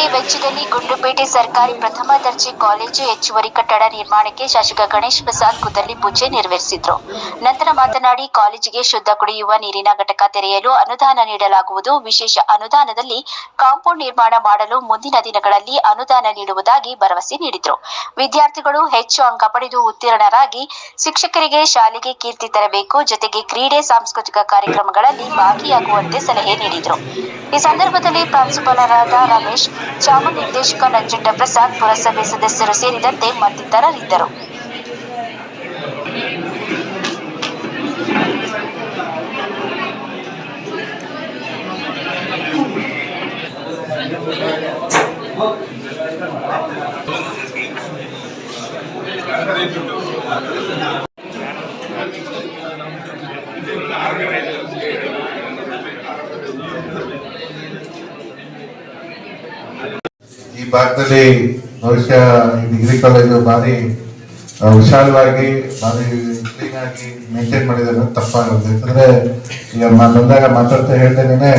ಕೋಟಿ ವೆಚ್ಚದಲ್ಲಿ ಗುಂಡ್ಲುಪೇಟೆ ಸರ್ಕಾರಿ ಪ್ರಥಮ ದರ್ಜೆ ಕಾಲೇಜು ಹೆಚ್ಚುವರಿ ಕಟ್ಟಡ ನಿರ್ಮಾಣಕ್ಕೆ ಶಾಸಕ ಗಣೇಶ್ ಪ್ರಸಾದ್ ಗುದ್ದಲಿ ಪೂಜೆ ನೆರವೇರಿಸಿದ್ರು. ನಂತರ ಮಾತನಾಡಿ, ಕಾಲೇಜಿಗೆ ಶುದ್ಧ ಕುಡಿಯುವ ನೀರಿನ ಘಟಕ ತೆರೆಯಲು ಅನುದಾನ ನೀಡಲಾಗುವುದು. ವಿಶೇಷ ಅನುದಾನದಲ್ಲಿ ಕಾಂಪೌಂಡ್ ನಿರ್ಮಾಣ ಮಾಡಲು ಮುಂದಿನ ದಿನಗಳಲ್ಲಿ ಅನುದಾನ ನೀಡುವುದಾಗಿ ಭರವಸೆ ನೀಡಿದ್ರು. ವಿದ್ಯಾರ್ಥಿಗಳು ಹೆಚ್ಚು ಅಂಕ ಪಡೆದು ಉತ್ತೀರ್ಣರಾಗಿ ಶಿಕ್ಷಕರಿಗೆ ಶಾಲೆಗೆ ಕೀರ್ತಿ ತರಬೇಕು. ಜೊತೆಗೆ ಕ್ರೀಡೆ, ಸಾಂಸ್ಕೃತಿಕ ಕಾರ್ಯಕ್ರಮಗಳಲ್ಲಿ ಭಾಗಿಯಾಗುವಂತೆ ಸಲಹೆ ನೀಡಿದರು. ಈ ಸಂದರ್ಭದಲ್ಲಿ ಪ್ರಾಂಶುಪಾಲರಾದ ರಮೇಶ್ ಚಾಮ ನಿರ್ದೇಶಕ ನಂಜುಂಡ ಪ್ರಸಾದ್ ಪುರಸಭೆ ಸದಸ್ಯರು ಸೇರಿದಂತೆ ಮತ್ತಿತರರಿದ್ದರು. ಭಾಗದಲ್ಲಿ ಬಹುಶಃ ಈ ಡಿಗ್ರಿ ಕಾಲೇಜು ಭಾರಿ ವಿಶಾಲವಾಗಿ ಭಾರಿ ಕ್ಲೀನ್ ಆಗಿ ಮೇಂಟೈನ್ ಮಾಡಿದ್ದಾರೆ ತಪ್ಪಾಗುತ್ತೆ. ಯಾಕಂದ್ರೆ ಈಗ ಬಂದಾಗ ಮಾತಾಡ್ತಾ ಹೇಳ್ತೇನೆ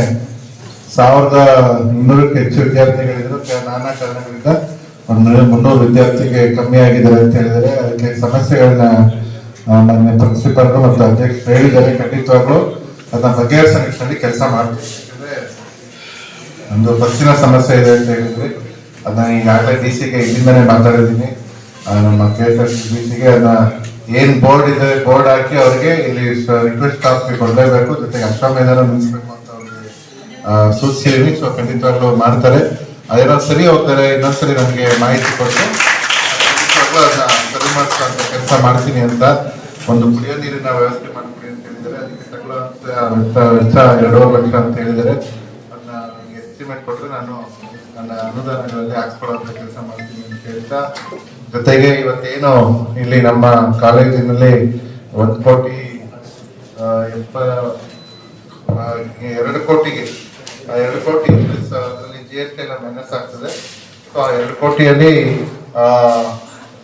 ಸಾವಿರದ ಇನ್ನೂರಕ್ಕೆ ಹೆಚ್ಚು ವಿದ್ಯಾರ್ಥಿಗಳಿದ್ರು ನಾನಾ ಕಾರಣಗಳಿಂದ ಒಂದು ಮುನ್ನೂರು ವಿದ್ಯಾರ್ಥಿಗೆ ಕಮ್ಮಿ ಆಗಿದ್ದಾರೆ ಅಂತ ಹೇಳಿದರೆ ಅದಕ್ಕೆ ಸಮಸ್ಯೆಗಳನ್ನ ನನ್ನ ಪ್ರಿನ್ಸಿಪಾಲ್ರು ಮತ್ತು ಅಧ್ಯಕ್ಷರು ಹೇಳಿದ್ದಾರೆ. ಖಂಡಿತವಾಗ್ಲು ಅದನ್ನ ಬಗೆಹರಿಸೋ ನಿಟ್ಟಿನಲ್ಲಿ ಕೆಲಸ ಮಾಡ್ತೀವಿ. ಒಂದು ಬಸ್ಸಿನ ಸಮಸ್ಯೆ ಇದೆ ಅಂತ ಹೇಳಿದ್ರಿ ಅದನ್ನ ಈಗಾಗಲೇ ಡಿ ಸಿಗೆ ಇಲ್ಲಿಂದನೇ ಮಾತಾಡಿದ್ದೀನಿ ನಮ್ಮ ಕೆ ಎಸ್ ಆರ್ ಡಿ ಸಿಗೆ ಅದನ್ನ ಏನ್ ಬೋರ್ಡ್ ಇದೆ ಬೋರ್ಡ್ ಹಾಕಿ ಅವ್ರಿಗೆ ಇಲ್ಲಿ ರಿಕ್ವೆಸ್ಟ್ ಕಾಪಿ ಕೊಡಲೇಬೇಕು. ಜೊತೆಗೆ ಅಶ್ವಮೇಧನ ಮುಗಿಸ್ಬೇಕು ಅಂತ ಅವ್ರಿಗೆ ಆ, ಸೂಚಿಸಿದೀನಿ. ಸೊ ಖಂಡಿತವಾಗ್ಲೂ ಮಾಡ್ತಾರೆ. ಅದೇನೋ ಸರಿ ಹೋಗ್ತಾರೆ. ಇನ್ನೊಂದ್ಸರಿ ನಮಗೆ ಮಾಹಿತಿ ಕೊಟ್ಟು ಸರಿ ಮಾಡಿಸುವಂತ ಕೆಲಸ ಮಾಡ್ತೀನಿ ಅಂತ ಒಂದು ಕುಡಿಯೋ ನೀರಿನ ವ್ಯವಸ್ಥೆ ಮಾಡ್ತೀನಿ ಅಂತ ಹೇಳಿದರೆ ಅದಕ್ಕೆ ತಗೊಳ್ಳುವಂತ ವೆಚ್ಚ ಎರಡೂವರೆ ಲಕ್ಷ ಅಂತ ಹೇಳಿದರೆ ಅದನ್ನ ಎಸ್ಟಿಮೇಟ್ ಕೊಟ್ಟರೆ ನಾನು ಅನುದಾನಗಳಲ್ಲಿ ಹಾಕ್ಸ್ಕೊಳ್ಳುವಂತ ಕೆಲಸ ಮಾಡ್ತೀನಿ ಅಂತ ಹೇಳ್ತಾ, ಜೊತೆಗೆ ಇವತ್ತೇನು ಇಲ್ಲಿ ನಮ್ಮ ಕಾಲೇಜಿನಲ್ಲಿ ಒಂದು ಕೋಟಿ ಎಪ್ಪ ಎರಡು ಕೋಟಿಗೆ, ಆ, ಎರಡು ಕೋಟಿ ಅದರಲ್ಲಿ ಜಿ ಎಸ್ ಟಿ ಎಲ್ಲ ಮೈನಸ್ ಆಗ್ತದೆ. ಸೊ ಆ ಎರಡು ಕೋಟಿಯಲ್ಲಿ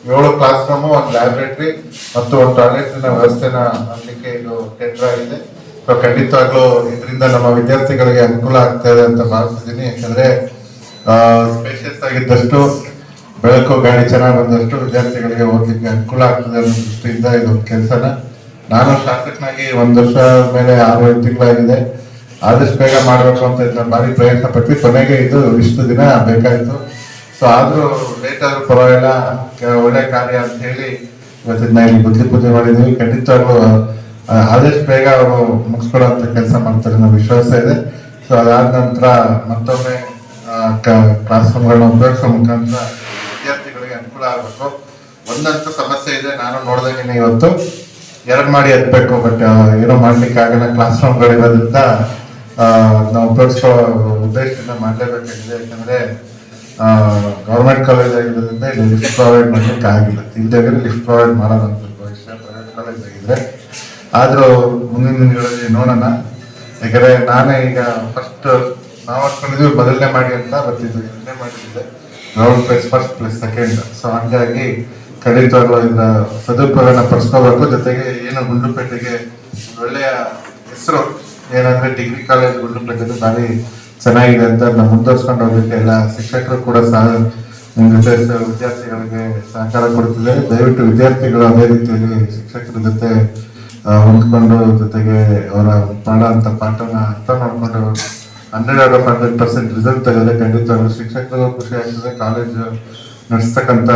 ಏಳು ಕ್ಲಾಸ್ ರೂಮು ಒಂದು ಲ್ಯಾಬ್ರೇಟ್ರಿ ಮತ್ತು ಒಂದು ಟಾಯ್ಲೆಟ್ನ ವ್ಯವಸ್ಥೆನ ಮಾಡಲಿಕ್ಕೆ ಇದು ಟೆಂಡರ್ ಆಗಿದೆ ಸೊ ಖಂಡಿತವಾಗ್ಲೂ ಇದರಿಂದ ನಮ್ಮ ವಿದ್ಯಾರ್ಥಿಗಳಿಗೆ ಅನುಕೂಲ ಆಗ್ತಾ ಇದೆ ಅಂತ ಭಾವಿಸಿದ್ದೀನಿ ಯಾಕಂದ್ರೆ ಸ್ಪೇಷಿಯಸ್ ಆಗಿದ್ದಷ್ಟು ಬೆಳಕು ಗಾಡಿ ಚೆನ್ನಾಗಿ ಬಂದಷ್ಟು ವಿದ್ಯಾರ್ಥಿಗಳಿಗೆ ಓದಲಿಕ್ಕೆ ಅನುಕೂಲ ಆಗ್ತದೆ ಅನ್ನೋ ದೃಷ್ಟಿಯಿಂದ ಇದೊಂದು ಕೆಲಸನ. ನಾನು ಶಾಸಕನಾಗಿ ಒಂದು ವರ್ಷ ಮೇಲೆ ಆರು ಏಳು ತಿಂಗಳಾಗಿದೆ. ಆದಷ್ಟು ಬೇಗ ಮಾಡಬೇಕು ಅಂತ ಇದನ್ನ ಭಾರಿ ಪ್ರಯತ್ನ ಪಟ್ಟು ಕೊನೆಗೆ ಇದು ಇಷ್ಟು ದಿನ ಬೇಕಾಯಿತು. ಸೊ ಆದರೂ ಲೇಟ್ ಆದ್ರೂ ಪರವಾಗಿಲ್ಲ. ಒಳ್ಳೆ ಕಾರ್ಯ ಅಂತ ಹೇಳಿ ಇವತ್ತಿನ ಇಲ್ಲಿ ಬುದ್ಧಿ ಪೂಜೆ ಮಾಡಿದ್ವಿ. ಖಂಡಿತವಾಗ್ಲೂ ಆದಷ್ಟು ಬೇಗ ಅವರು ಮುಗಿಸ್ಕೊಡುವಂತ ಕೆಲಸ ಮಾಡ್ತಾರೆ ಅನ್ನೋ ವಿಶ್ವಾಸ ಇದೆ. ಸೊ ಅದಾದ ನಂತರ ಮತ್ತೊಮ್ಮೆ ಕ್ಲಾಸ್ ರೂಮ್ಗಳನ್ನ ಉಪಯೋಗಿಸೋ ಮುಖಾಂತರ ವಿದ್ಯಾರ್ಥಿಗಳಿಗೆ ಅನುಕೂಲ ಆಗಬೇಕು. ಒಂದಂತೂ ಸಮಸ್ಯೆ ಇದೆ, ನಾನು ನೋಡ್ದಂಗೆ ಇವತ್ತು. ಎರಡು ಮಾಡಿ ಎತ್ತಬೇಕು ಬಟ್ ಏನೋ ಮಾಡ್ಲಿಕ್ಕೆ ಆಗಲ್ಲ. ಕ್ಲಾಸ್ ರೂಮ್ಗಳಿರೋದ್ರಿಂದ ನಾವು ಉಪಯೋಗಿಸೋ ಉದ್ದೇಶದಿಂದ ಮಾಡಲೇಬೇಕಾಗಿದೆ ಯಾಕಂದ್ರೆ ಗೌರ್ಮೆಂಟ್ ಕಾಲೇಜ್ ಆಗಿರೋದ್ರಿಂದ ಇಲ್ಲಿ ಲಿಫ್ಟ್ ಪ್ರೊವೈಡ್ ಮಾಡ್ಲಿಕ್ಕೆ ಆಗಿಲ್ಲ. ಇಲ್ದಾಗ್ರೆ ಲಿಫ್ಟ್ ಪ್ರೊವೈಡ್ ಮಾಡೋದಂತ ಭವಿಷ್ಯ ಪ್ರೈವೇಟ್ ಕಾಲೇಜ್ ಆಗಿದ್ರೆ. ಆದ್ರೂ ಮುಂದಿನ ದಿನಗಳಲ್ಲಿ ನೋಡೋಣ. ಯಾಕಂದ್ರೆ ನಾನೇ ಈಗ ಫಸ್ಟ್ ನಾವು ಅನ್ಕೊಂಡಿದ್ವಿ ಮೊದಲನೇ ಮಾಡಿ ಅಂತ ಬರ್ತಿದ್ವಿ. ಎರಡನೇ ಮಾಡಿದ್ದೆ. Round place first place second so ಹಂಗಾಗಿ ಖಂಡಿತವಾಗ್ಲೂ ಇದರ ಸದುಪಯೋಗನ ಪಡಿಸ್ಕೋಬೇಕು. ಜೊತೆಗೆ ಏನು ಗುಂಡುಪೇಟೆಗೆ ಒಳ್ಳೆಯ ಹೆಸರು, ಏನಂದ್ರೆ ಡಿಗ್ರಿ ಕಾಲೇಜ್ ಗುಂಡ್ಲುಪೇಟೆದು ಭಾರಿ ಚೆನ್ನಾಗಿದೆ ಅಂತ ನಾವು ಮುಂದುವರ್ಸ್ಕೊಂಡು ಹೋಗ್ಲಿಕ್ಕೆ ಎಲ್ಲ ಶಿಕ್ಷಕರು ಕೂಡ ಸಹ ನಿಮ್ಮ ಜೊತೆ ವಿದ್ಯಾರ್ಥಿಗಳಿಗೆ ಸಹಕಾರ ಕೊಡ್ತಿದ್ದಾರೆ. ದಯವಿಟ್ಟು ವಿದ್ಯಾರ್ಥಿಗಳು ಅದೇ ರೀತಿಯಲ್ಲಿ ಶಿಕ್ಷಕರ ಜೊತೆ ಹೊಂದ್ಕೊಂಡು ಜೊತೆಗೆ ಅವರ ಪಾಠ ಅಂತ ಪಾಠನ ಅರ್ಥ ಮಾಡ್ಕೊಂಡು hundred out of hundred percent result ತೆಗೆದ್ರೆ ಖಂಡಿತ ಶಿಕ್ಷಕರಿಗೂ ಖುಷಿ ಆಗ್ತದೆ. ಕಾಲೇಜ್ ನಡೆಸ್ತಕ್ಕಂಥ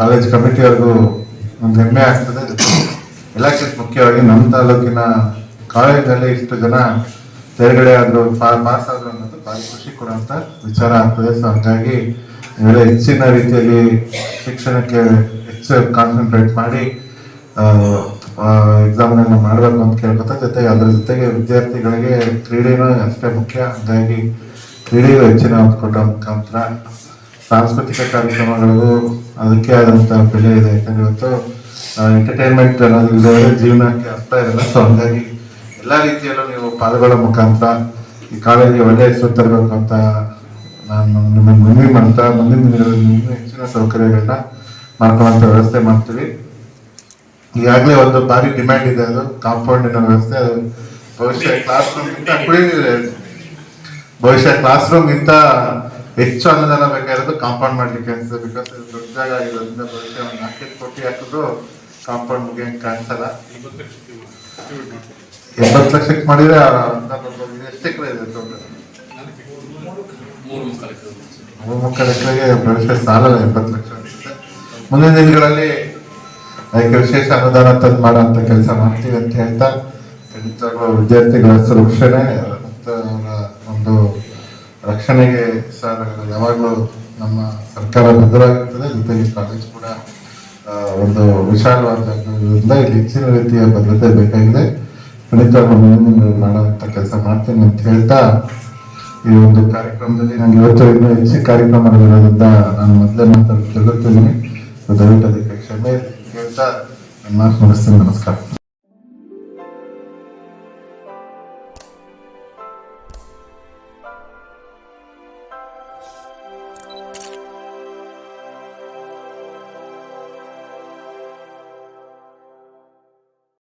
ಕಾಲೇಜ್ ಕಮಿಟಿಯವ್ರಿಗೂ ಒಂದು ಹೆಮ್ಮೆ ಆಗ್ತದೆ. ಎಲ್ಲಕ್ಕಿಂತ ಮುಖ್ಯವಾಗಿ ನಮ್ಮ ತಾಲೂಕಿನ ಕಾಲೇಜಲ್ಲಿ ಇಷ್ಟು ಜನ ತೇರ್ಗಡೆ ಆದ್ರು ಪಾಸ್ ಆದ್ರು ಅನ್ನೋದು ಭಾರಿ ಖುಷಿ ಕೊಡುವಂತ ವಿಚಾರ ಆಗ್ತದೆ. ಸೊ ಹಾಗಾಗಿ ಹೆಚ್ಚಿನ ರೀತಿಯಲ್ಲಿ ಶಿಕ್ಷಣಕ್ಕೆ ಹೆಚ್ಚು ಕಾನ್ಸಂಟ್ರೇಟ್ ಮಾಡಿ ಎಕ್ಸಾಮ್ಗಳನ್ನ ಮಾಡಬೇಕು ಅಂತ ಕೇಳ್ಕೊತಾ, ಜೊತೆಗೆ ಅದ್ರ ಜೊತೆಗೆ ವಿದ್ಯಾರ್ಥಿಗಳಿಗೆ ಕ್ರೀಡೆನೂ ಅಷ್ಟೇ ಮುಖ್ಯ. ಹಾಗಾಗಿ ಕ್ರೀಡೆಗೂ ಹೆಚ್ಚಿನ ಒಂದು ಕೊಟ್ಟ ಮುಖಾಂತರ ಸಾಂಸ್ಕೃತಿಕ ಕಾರ್ಯಕ್ರಮಗಳಿಗೂ ಅದಕ್ಕೆ ಆದಂಥ ಬೆಲೆ ಇದೆ. ಯಾಕಂದ್ರೆ ಇವತ್ತು ಎಂಟರ್ಟೈನ್ಮೆಂಟ್ ಅನ್ನೋದು ಇಲ್ಲದೆ ಜೀವನಕ್ಕೆ ಅರ್ಥ ಇರಲ್ಲ. ಸೊ ಹಂಗಾಗಿ ಎಲ್ಲಾ ರೀತಿಯಲ್ಲೂ ನೀವು ಪಾಲ್ಗೊಳ್ಳೋ ಮುಖಾಂತರ ಈ ಕಾಲೇಜಿಗೆ ಒಳ್ಳೆ ಹೆಸರು ತರಬೇಕು ಅಂತ ನಾನು ನಿಮಗೆ ಮನವಿ ಮಾಡ್ತಾ, ಮುಂದಿನ ದಿನಗಳಲ್ಲಿ ಹೆಚ್ಚಿನ ಸೌಕರ್ಯಗಳನ್ನ ಮಾಡ್ಕೊಳ್ಳುವಂತ ವ್ಯವಸ್ಥೆ ಮಾಡ್ತೀವಿ. ಈಗಾಗಲೇ ಒಂದು ಭಾರಿ ಡಿಮ್ಯಾಂಡ್ ಇದೆ ಅದು. ಕಾಂಪೌಂಡಿನ ವ್ಯವಸ್ಥೆ ಅದು ಬಹುಶಃ ಕ್ಲಾಸ್ ರೂಮ್ ಗಿಂತ ಕುಡಿದಿದೆ ಬಹುಶಃ ಕ್ಲಾಸ್ ರೂಮ್ ಗಿಂತ ಹೆಚ್ಚು ಅನುದಾನ ಬೇಕಾಗಿರೋದು ಕಾಂಪೌಂಡ್ ಮಾಡ್ಲಿಕ್ಕೆ ಅನ್ಸುತ್ತೆ. ಬಿಕಾಸ್ ದೊಡ್ಡ ಜಾಗ ಆಗಿರೋದ್ರಿಂದ ಬಹುಶಃ ಒಂದು ನಾಲ್ಕೈದು ಕೋಟಿ ಹಾಕಿದ್ರು ಕಾಂಪೌಂಡ್ ಮುಗಿಯಂಗೆ ಕಾಣಿಸಲ್ಲ. ಎಂಬತ್ತು ಲಕ್ಷಕ್ಕೆ ಮಾಡಿದ್ರೆ. ಇದು. ಎಷ್ಟು ಎಕರೆ ಇದೆ ಟೋಟಲ್ ಮೂರು ಮುಕ್ಕಾಲು ಎಕರೆಗೆ ಬಹುಶಃ ಸಾಲಲ್ಲ ಎಂಬತ್ತು ಲಕ್ಷ ಅನ್ಸುತ್ತೆ. ಮುಂದಿನ ದಿನಗಳಲ್ಲಿ ಅದಕ್ಕೆ ವಿಶೇಷ ಅನುದಾನ ತಂದು ಮಾಡೋಂಥ ಕೆಲಸ ಮಾಡ್ತೀವಿ ಅಂತ ಹೇಳ್ತಾ, ಖಂಡಿತವಾಗ್ಲೂ ವಿದ್ಯಾರ್ಥಿಗಳ ಸುರಕ್ಷಣೆ ಒಂದು ರಕ್ಷಣೆಗೆ ಸರ್ ಯಾವಾಗಲೂ ನಮ್ಮ ಸರ್ಕಾರ ಬದಲಾಗುತ್ತದೆ ಜೊತೆಗೆ ಕಾಲೇಜ್ ಕೂಡ ಒಂದು ವಿಶಾಲವಾದ ಇಲ್ಲಿ ಹೆಚ್ಚಿನ ರೀತಿಯ ಭದ್ರತೆ ಬೇಕಾಗಿದೆ. ಖಂಡಿತವಾಗ್ಲೂ ಮುಂದಿನ ಕೆಲಸ ಮಾಡ್ತೀನಿ ಅಂತ ಹೇಳ್ತಾ, ಈ ಒಂದು ಕಾರ್ಯಕ್ರಮದಲ್ಲಿ ನಾನು ಇವತ್ತು ಇನ್ನೂ ಹೆಚ್ಚು ಕಾರ್ಯಕ್ರಮಗಳಿರೋದ್ರಿಂದ ನಾನು ಮೊದಲೇ ಮಾತಾಡೋದು ದಯವಿಟ್ಟು ಅದಕ್ಕೆ ಕ್ಷಮೆ అధినేత అన్నా నమస్కారం